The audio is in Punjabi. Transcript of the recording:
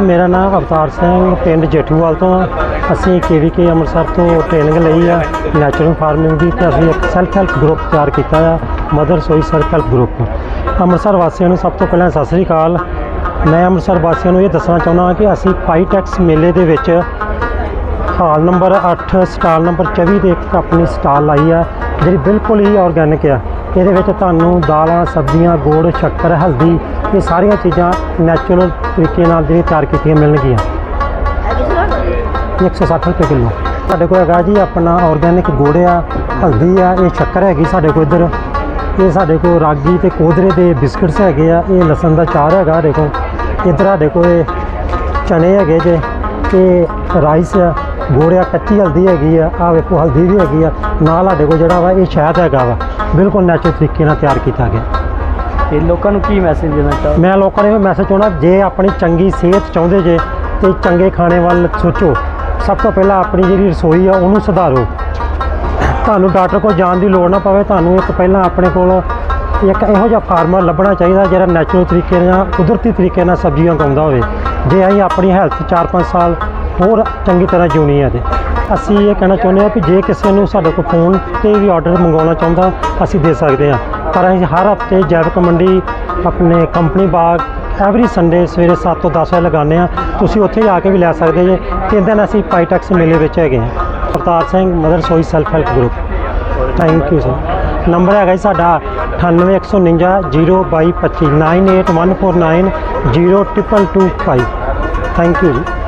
ਮੇਰਾ ਨਾਮ ਅਵਤਾਰ ਸਿੰਘ, ਪਿੰਡ ਜੇਠੂਵਾਲ ਤੋਂ ਆ। ਅਸੀਂ ਕੇਵੀਕੇ ਅੰਮ੍ਰਿਤਸਰ ਤੋਂ ਟ੍ਰੇਨਿੰਗ ਲਈ ਆ ਨੈਚੁਰਲ ਫਾਰਮਿੰਗ ਦੀ ਤੇ ਅਸੀਂ ਇੱਕ ਸੈਲਫ ਹੈਲਪ ਗਰੁੱਪ ਤਿਆਰ ਕੀਤਾ ਆ ਮਦਰ ਸੋਈ ਸੈਲਫ ਹੈਲਪ ਗਰੁੱਪ ਅੰਮ੍ਰਿਤਸਰ ਵਾਸੀਆਂ ਨੂੰ ਸਭ ਤੋਂ ਪਹਿਲਾਂ ਸਤਿ ਸ੍ਰੀ ਅਕਾਲ। ਮੈਂ ਅੰਮ੍ਰਿਤਸਰ ਵਾਸੀਆਂ ਨੂੰ ਇਹ ਦੱਸਣਾ ਚਾਹੁੰਦਾ ਹਾਂ ਕਿ ਅਸੀਂ ਪਾਈ ਟੈਕਸ ਮੇਲੇ ਦੇ ਵਿੱਚ ਹਾਲ ਨੰਬਰ 8 ਸਟਾਲ ਨੰਬਰ 24 ਦੇ ਇੱਕ ਆਪਣੀ ਸਟਾਲ ਲਾਈ ਆ, ਜਿਹੜੀ ਬਿਲਕੁਲ ਹੀ ਆਰਗੈਨਿਕ ਆ। ਇਹਦੇ ਵਿੱਚ ਤੁਹਾਨੂੰ ਦਾਲਾਂ, ਸਬਜ਼ੀਆਂ, ਗੁੜ, ਸ਼ੱਕਰ, ਹਲਦੀ ਇਹ ਸਾਰੀਆਂ ਚੀਜ਼ਾਂ ਨੈਚੁਰਲ ਤਰੀਕੇ ਨਾਲ ਜਿਹੜੀ ਤਿਆਰ ਕੀਤੀਆਂ ਮਿਲਣਗੀਆਂ। 160 ਰੁਪਏ ਕਿਲੋ। ਸਾਡੇ ਕੋਲ ਹੈਗਾ ਜੀ ਆਪਣਾ ਆਰਗੈਨਿਕ ਗੁੜ ਆ, ਹਲਦੀ ਆ, ਇਹ ਸ਼ੱਕਰ ਹੈਗੀ ਸਾਡੇ ਕੋਲ ਇੱਧਰ। ਇਹ ਸਾਡੇ ਕੋਲ ਰਾਗੀ ਤੇ ਕੋਦਰੇ ਦੇ ਬਿਸਕਟਸ ਹੈਗੇ ਆ, ਇਹ ਲਸਣ ਦਾ ਚਾਰ ਹੈਗਾ ਸਾਡੇ ਕੋਲ। ਇੱਧਰ ਸਾਡੇ ਕੋਲ ਇਹ ਚਨੇ ਹੈਗੇ ਜੇ ਤੇ ਰਾਈਸ ਆ ਗੁੜ ਆ ਕੱਚੀ ਹਲਦੀ ਹੈਗੀ ਆ ਆ ਵੇਖੋ ਹਲਦੀ ਵੀ ਹੈਗੀ ਆ। ਨਾਲ ਸਾਡੇ ਕੋਲ ਜਿਹੜਾ ਵਾ ਇਹ ਸ਼ਹਿਦ ਹੈਗਾ ਵਾ ਬਿਲਕੁਲ ਨੈਚੁਰਲ ਤਰੀਕੇ ਨਾਲ ਤਿਆਰ ਕੀਤਾ ਗਿਆ। ਤੇ ਲੋਕਾਂ ਨੂੰ ਕੀ ਮੈਸੇਜ ਦੇਣਾ ਚਾਹੋ ਮੈਂ ਲੋਕਾਂ ਨੂੰ ਇਹ ਮੈਸੇਜ ਚਾਹੁੰਦਾ ਜੇ ਆਪਣੀ ਚੰਗੀ ਸਿਹਤ ਚਾਹੁੰਦੇ ਜੇ ਤੇ ਚੰਗੇ ਖਾਣੇ ਵੱਲ ਸੋਚੋ। ਸਭ ਤੋਂ ਪਹਿਲਾਂ ਆਪਣੀ ਜਿਹੜੀ ਰਸੋਈ ਆ ਉਹਨੂੰ ਸੁਧਾਰੋ। ਤੁਹਾਨੂੰ ਡਾਕਟਰ ਕੋਲ ਜਾਣ ਦੀ ਲੋੜ ਨਾ ਪਵੇ ਤੁਹਾਨੂੰ ਇੱਕ ਪਹਿਲਾਂ ਆਪਣੇ ਕੋਲ ਇੱਕ ਇਹੋ ਜਿਹਾ ਫਾਰਮਰ ਲੱਭਣਾ ਚਾਹੀਦਾ ਜਿਹੜਾ ਨੈਚੁਰਲ ਤਰੀਕੇ ਨਾਲ ਕੁਦਰਤੀ ਤਰੀਕੇ ਨਾਲ ਸਬਜ਼ੀਆਂ ਉਗਾਉਂਦਾ ਹੋਵੇ। ਜੇ ਅਸੀਂ ਆਪਣੀ ਹੈਲਥ 4-5 ਸਾਲ ਹੋਰ ਚੰਗੀ ਤਰ੍ਹਾਂ ਜਿਉਣੀ ਹੈ ਤੇ ਅਸੀਂ ਇਹ ਕਹਿਣਾ ਚਾਹੁੰਦੇ ਹਾਂ ਕਿ ਜੇ ਕਿਸੇ ਨੂੰ ਸਾਡੇ ਕੋਲ ਫੋਨ ਤੇ ਵੀ ਆਰਡਰ ਮੰਗਵਾਉਣਾ ਚਾਹੁੰਦਾ, ਅਸੀਂ ਦੇ ਸਕਦੇ ਹਾਂ ਪਰ ਅਸੀਂ ਹਰ ਹਫ਼ਤੇ ਜੈਵਿਕ ਮੰਡੀ, ਆਪਣੇ ਕੰਪਨੀ ਬਾਗ ਐਵਰੀ ਸੰਡੇ ਸਵੇਰੇ 7 ਤੋਂ 10 ਵਜੇ ਲਗਾਉਂਦੇ ਹਾਂ ਤੁਸੀਂ ਉੱਥੇ ਜਾ ਕੇ ਵੀ ਲੈ ਸਕਦੇ ਜੇ। ਤਿੰਨ ਦਿਨ ਅਸੀਂ ਪਾਈਟੈਕਸ ਮੇਲੇ ਵਿੱਚ ਹੈਗੇ ਹਾਂ ਅਵਤਾਰ ਸਿੰਘ ਮਦਰ ਸੋਈ self help group thank you sir number ਹੈਗਾ ਜੀ ਸਾਡਾ 9819 02225 98149 02225 ਥੈਂਕ ਯੂ ਜੀ